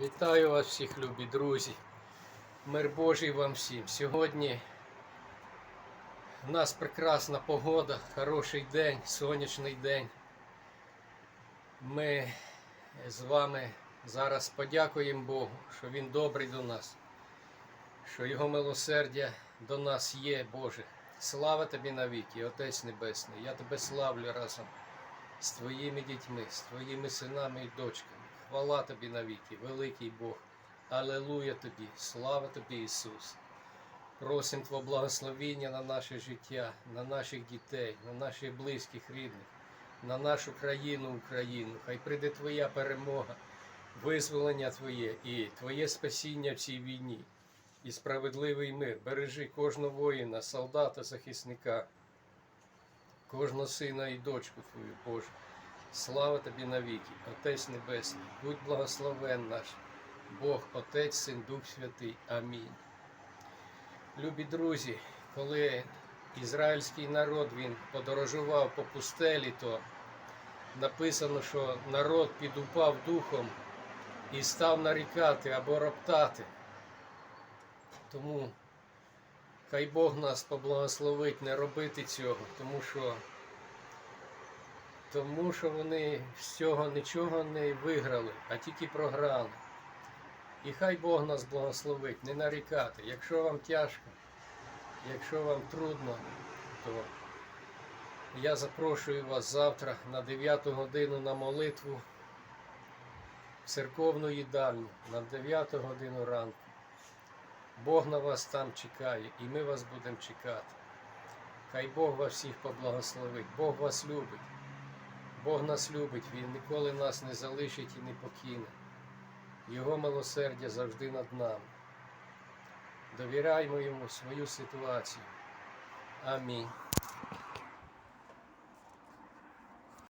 Вітаю вас всіх, любі друзі. Мир Божий вам всім. Сьогодні у нас прекрасна погода, хороший день, сонячний день. Ми з вами зараз подякуємо Богу, що Він добрий до нас, що Його милосердя до нас є, Боже. Слава тобі навіки, Отець Небесний. Я тебе славлю разом з твоїми дітьми, з твоїми синами і дочками. Хвала тобі навіки, великий Бог. Алелуя тобі, слава тобі, Ісус. Просим Твого благословіння на наше життя, на наших дітей, на наших близьких рідних, на нашу країну, Україну. Хай прийде Твоя перемога, визволення Твоє і Твоє спасіння в цій війні. І справедливий мир. Бережи кожного воїна, солдата, захисника, кожного сина і дочку Твою, Боже. Слава тобі навіки, Отець Небесний, будь благословен наш, Бог, Отець, Син, Дух Святий. Амінь. Любі друзі, коли ізраїльський народ він подорожував по пустелі, то написано, що народ підупав духом і став нарікати або роптати. Тому хай Бог нас поблагословить не робити цього, тому що тому що вони з цього нічого не виграли, а тільки програли. І хай Бог нас благословить, не нарікати. Якщо вам тяжко, якщо вам трудно, то я запрошую вас завтра на 9 годину на молитву в церковну їдальню на 9 годину ранку. Бог на вас там чекає, і ми вас будемо чекати. Хай Бог вас всіх поблагословить, Бог вас любить. Бог нас любить, Він ніколи нас не залишить і не покине. Його милосердя завжди над нами. Довіряймо йому свою ситуацію. Амінь.